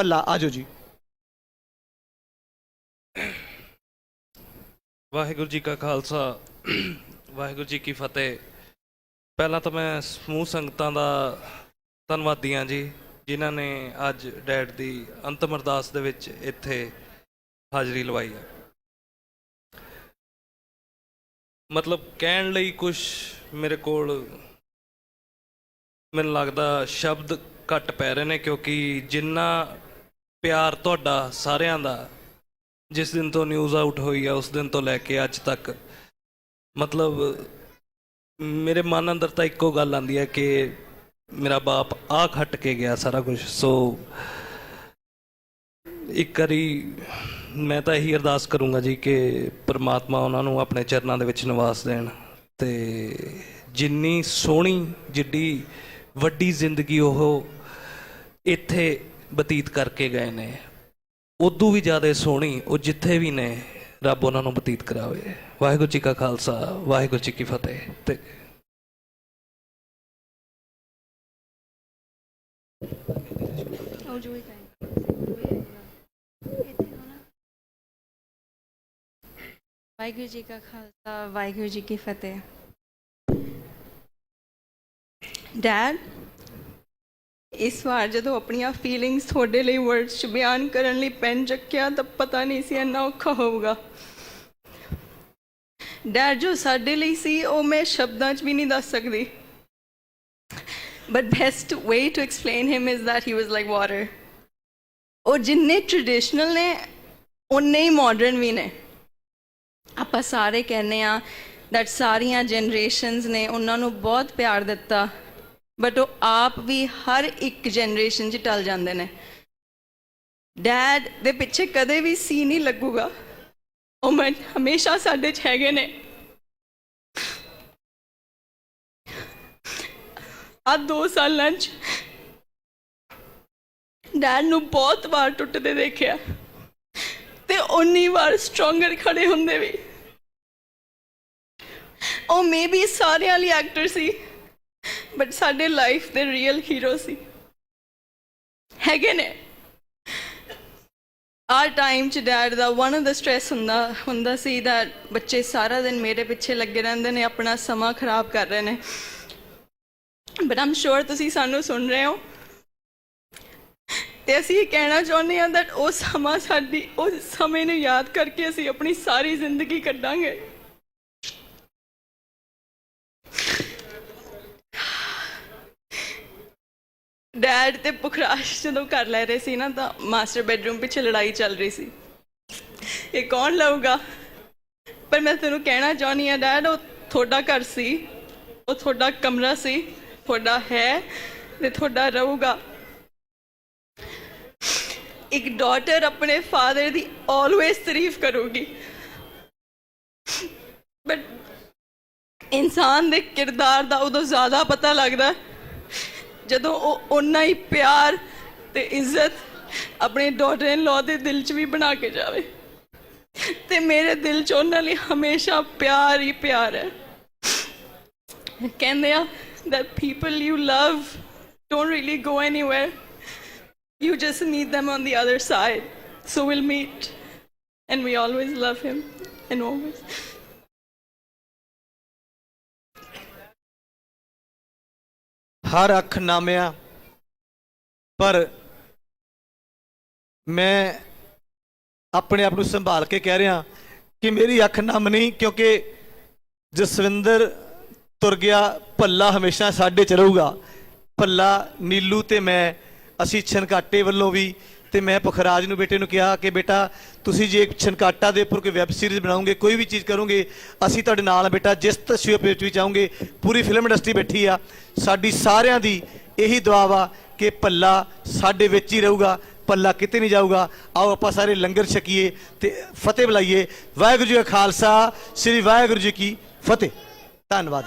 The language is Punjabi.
ਭੱਲਾ ਆਜੋ ਜੀ। ਵਾਹਿਗੁਰੂ ਜੀ ਕਾ ਖਾਲਸਾ, ਵਾਹਿਗੁਰੂ ਜੀ ਕੀ ਫਤਿਹ। ਪਹਿਲਾਂ ਤਾਂ ਮੈਂ ਸਮੂਹ ਸੰਗਤਾਂ ਦਾ ਧੰਨਵਾਦੀ ਹਾਂ ਜੀ, ਜਿਨ੍ਹਾਂ ਨੇ ਅੱਜ ਡੈਡ ਦੀ ਅੰਤਮ ਅਰਦਾਸ ਦੇ ਵਿੱਚ ਇੱਥੇ ਹਾਜ਼ਰੀ ਲਵਾਈ ਹੈ। ਮਤਲਬ ਕਹਿਣ ਲਈ ਕੁਝ ਮੇਰੇ ਕੋਲ ਮੈਨੂੰ ਲੱਗਦਾ ਸ਼ਬਦ ਘੱਟ ਪੈ ਰਹੇ ਨੇ, ਕਿਉਂਕਿ ਜਿੰਨਾ ਪਿਆਰ ਤੁਹਾਡਾ ਸਾਰਿਆਂ ਦਾ, ਜਿਸ ਦਿਨ ਤੋਂ ਨਿਊਜ਼ ਆਊਟ ਹੋਈ ਆ, ਉਸ ਦਿਨ ਤੋਂ ਲੈ ਕੇ ਅੱਜ ਤੱਕ। ਮਤਲਬ, ਮੇਰੇ ਮਨ ਅੰਦਰ ਤਾਂ ਇੱਕੋ ਗੱਲ ਆਂਦੀ ਹੈ ਕਿ ਮੇਰਾ ਬਾਪ ਆ ਖੱਟ ਕੇ ਗਿਆ ਸਾਰਾ ਕੁਝ ਸੋ ਇੱਕ ਵਾਰੀ ਮੈਂ ਤਾਂ ਇਹੀ ਅਰਦਾਸ ਕਰੂੰਗਾ ਜੀ ਕਿ ਪ੍ਰਮਾਤਮਾ ਉਹਨਾਂ ਨੂੰ ਆਪਣੇ ਚਰਨਾਂ ਦੇ ਵਿੱਚ ਨਿਵਾਸ ਦੇਣ ਤੇ ਜਿੰਨੀ ਸੋਹਣੀ, ਜਿੱਡੀ ਵੱਡੀ ਜ਼ਿੰਦਗੀ ਉਹ ਇੱਥੇ ਬਤੀਤ ਕਰਕੇ ਗਏ ਨੇ। ਉਦੋਂ ਵੀ ਜ਼ਿਆਦਾ ਸੋਹਣੀ, ਉਹ ਜਿੱਥੇ ਵੀ ਨੇ, ਰੱਬ ਉਹਨਾਂ ਨੂੰ ਬਤੀਤ ਕਰਾਵੇ। ਵਾਹਿਗੁਰੂ ਜੀ ਕਾ ਖਾਲਸਾ, ਵਾਹਿਗੁਰੂ ਜੀ ਕੀ ਫਤਿਹ। ਤੇ ਵਾਹਿਗੁਰੂ ਜੀ ਕਾ ਖਾਲਸਾ, ਵਾਹਿਗੁਰੂ ਜੀ ਕੀ ਫਤਿਹ। ਡੈਡ? ਇਸ ਵਾਰ ਜਦੋਂ ਆਪਣੀਆਂ ਫੀਲਿੰਗਸ ਤੁਹਾਡੇ ਲਈ ਵਰਡਸ 'ਚ ਬਿਆਨ ਕਰਨ ਲਈ ਪੈਨ ਚੱਕਿਆ, ਤਾਂ ਪਤਾ ਨਹੀਂ ਸੀ ਇੰਨਾ ਔਖਾ ਹੋਊਗਾ। ਡਰ ਜੋ ਸਾਡੇ ਲਈ ਸੀ, ਉਹ ਮੈਂ ਸ਼ਬਦਾਂ 'ਚ ਵੀ ਨਹੀਂ ਦੱਸ ਸਕਦੀ। But best way to explain him is that he was like water. ਉਹ ਜਿੰਨੇ ਟ੍ਰੈਡੀਸ਼ਨਲ ਨੇ ਉਨੇ ਹੀ ਮਾਡਰਨ ਵੀ ਨੇ। ਆਪਾਂ ਸਾਰੇ ਕਹਿੰਦੇ ਆ ਦੈਟ ਸਾਰੀਆਂ ਜਨਰੇਸ਼ਨਸ ਨੇ ਉਹਨਾਂ ਨੂੰ ਬਹੁਤ ਪਿਆਰ ਦਿੱਤਾ। ਬਟ ਉਹ ਆਪ ਵੀ ਹਰ ਇੱਕ ਜਨਰੇਸ਼ਨ 'ਚ ਟਲ ਜਾਂਦੇ ਨੇ। ਡੈਡ ਦੇ ਪਿੱਛੇ ਕਦੇ ਵੀ ਸੀ ਨਹੀਂ ਲੱਗੂਗਾ। ਉਹ ਮੈਂ ਹਮੇਸ਼ਾ ਸਾਡੇ 'ਚ ਹੈਗੇ ਨੇ। ਆ ਦੋ ਸਾਲਾਂ 'ਚ ਡੈਡ ਨੂੰ ਬਹੁਤ ਵਾਰ ਟੁੱਟਦੇ ਦੇਖਿਆ। ਤੇ ਉਨੀ ਵਾਰ ਸਟਰੋਂਗਰ ਖੜੇ ਹੁੰਦੇ ਵੀ। ਉਹ ਮੇਬੀ ਸਾਰਿਆਂ ਲਈ ਐਕਟਰ ਸੀ। ਬਟ ਸਾਡੇ ਲਾਈਫ ਦੇ ਰੀਅਲ ਹੀਰੋ ਸੀ। ਹੈਗੇ ਨੇ। ਆ ਟਾਈਮ ਚ ਡੈਡ ਦਾ ਵਨ ਆਫ ਦਾ ਸਟ੍ਰੈਸ ਹੁੰਦਾ ਹੁੰਦਾ ਸੀ ਦਾ ਬੱਚੇ ਸਾਰਾ ਦਿਨ ਮੇਰੇ ਪਿੱਛੇ ਲੱਗੇ ਰਹਿੰਦੇ ਨੇ, ਆਪਣਾ ਸਮਾਂ ਖਰਾਬ ਕਰ ਰਹੇ ਨੇ। ਬਟ ਆਮ ਸ਼ੋਰ ਤੁਸੀਂ ਸਾਨੂੰ ਸੁਣ ਰਹੇ ਹੋ। ਤੇ ਅਸੀਂ ਇਹ ਕਹਿਣਾ ਚਾਹੁੰਦੇ ਹਾਂ that ਉਹ ਸਮਾਂ ਸਾਡੀ ਉਸ ਸਮੇਂ ਨੂੰ ਯਾਦ ਕਰਕੇ ਅਸੀਂ ਆਪਣੀ ਸਾਰੀ ਜ਼ਿੰਦਗੀ ਕੱਢਾਂਗੇ। ਡੈਡ ਤੇ ਪੁਖਰਾਸ਼ ਜਦੋਂ ਕਰ ਲੈ ਰਹੇ ਸੀ ਨਾ, ਤਾਂ ਮਾਸਟਰ ਬੈਡਰੂਮ ਪਿੱਛੇ ਲੜਾਈ ਚੱਲ ਰਹੀ ਸੀ। ਇਹ ਕੌਣ ਲਊਗਾ? ਪਰ ਮੈਂ ਤੈਨੂੰ ਕਹਿਣਾ ਚਾਹੁੰਦੀ ਹਾਂ ਡੈਡ ਉਹ ਤੁਹਾਡਾ ਘਰ ਸੀ। ਉਹ ਤੁਹਾਡਾ ਕਮਰਾ ਸੀ। ਤੁਹਾਡਾ ਹੈ ਤੇ ਤੁਹਾਡਾ ਰਹੂਗਾ। ਇੱਕ ਡਾਟਰ ਆਪਣੇ ਫਾਦਰ ਦੀ ਆਲਵੇਸ ਤਾਰੀਫ ਕਰੂਗੀ। ਬਟ ਇਨਸਾਨ ਦੇ ਕਿਰਦਾਰ ਦਾ ਉਦੋਂ ਜ਼ਿਆਦਾ ਪਤਾ ਲੱਗਦਾ। ਜਦੋਂ ਉਹ ਓਨਾ ਹੀ ਪਿਆਰ ਤੇ ਇੱਜ਼ਤ ਆਪਣੇ ਡਾਟਰ ਇਨ ਲਾ ਦੇ ਦਿਲ 'ਚ ਵੀ ਬਣਾ ਕੇ ਜਾਵੇ ਤੇ ਮੇਰੇ ਦਿਲ 'ਚ ਉਹਨਾਂ ਲਈ ਹਮੇਸ਼ਾ ਪਿਆਰ ਹੀ ਪਿਆਰ ਹੈ ਕਹਿੰਦੇ ਆ that people you love don't really go anywhere you just meet them on the other side so we'll meet and we always love him and always ਹਰ ਅੱਖ ਨਾਮਿਆ, ਪਰ ਮੈਂ ਆਪਣੇ ਆਪ ਨੂੰ ਸੰਭਾਲ ਕੇ ਕਹਿ ਰਿਹਾ ਕਿ ਮੇਰੀ ਅੱਖ ਨਮ ਨਹੀਂ, ਕਿਉਂਕਿ ਜਸਵਿੰਦਰ ਤੁਰ ਗਿਆ, ਭੱਲਾ ਹਮੇਸ਼ਾ ਸਾਡੇ ਚ ਰਹੂਗਾ। ਭੱਲਾ, ਨੀਲੂ ਤੇ ਮੈਂ, ਅਸੀਂ ਛਨਕਾਟੇ ਵੱਲੋਂ ਵੀ ਤੇ ਮੈਂ ਪੁਖਰਾਜ ਨੂੰ ਬੇਟੇ ਨੂੰ ਕਿਹਾ ਕਿ ਬੇਟਾ, ਤੁਸੀਂ ਜੇ ਛਨਕਾਟਾ ਦੇ ਉੱਪਰ ਕੋਈ ਵੈਬ ਸੀਰੀਜ਼ ਬਣਾਓਗੇ ਕੋਈ ਵੀ ਚੀਜ਼ ਕਰੋਗੇ, ਅਸੀਂ ਤੁਹਾਡੇ ਨਾਲ ਬੇਟਾ, ਜਿਸ ਤਸਵੀਰ ਵਿੱਚ ਵੀ ਚਾਹੋਗੇ, ਪੂਰੀ ਫਿਲਮ ਇੰਡਸਟਰੀ ਬੈਠੀ ਆ। ਸਾਡੀ ਸਾਰਿਆਂ ਦੀ ਇਹੀ ਦੁਆ ਵਾ ਕਿ ਭੱਲਾ ਸਾਡੇ ਵਿੱਚ ਹੀ ਰਹੂਗਾ ਪੱਲਾ ਕਿਤੇ ਨਹੀਂ ਜਾਊਗਾ। ਆਓ ਆਪਾਂ ਸਾਰੇ ਲੰਗਰ ਛਕੀਏ ਤੇ ਫਤਿਹ ਬੁਲਾਈਏ। ਵਾਹਿਗੁਰੂ ਜੀ ਕਾ ਖਾਲਸਾ, ਸ੍ਰੀ ਵਾਹਿਗੁਰੂ ਜੀ ਕੀ ਫਤਿਹ। ਧੰਨਵਾਦ।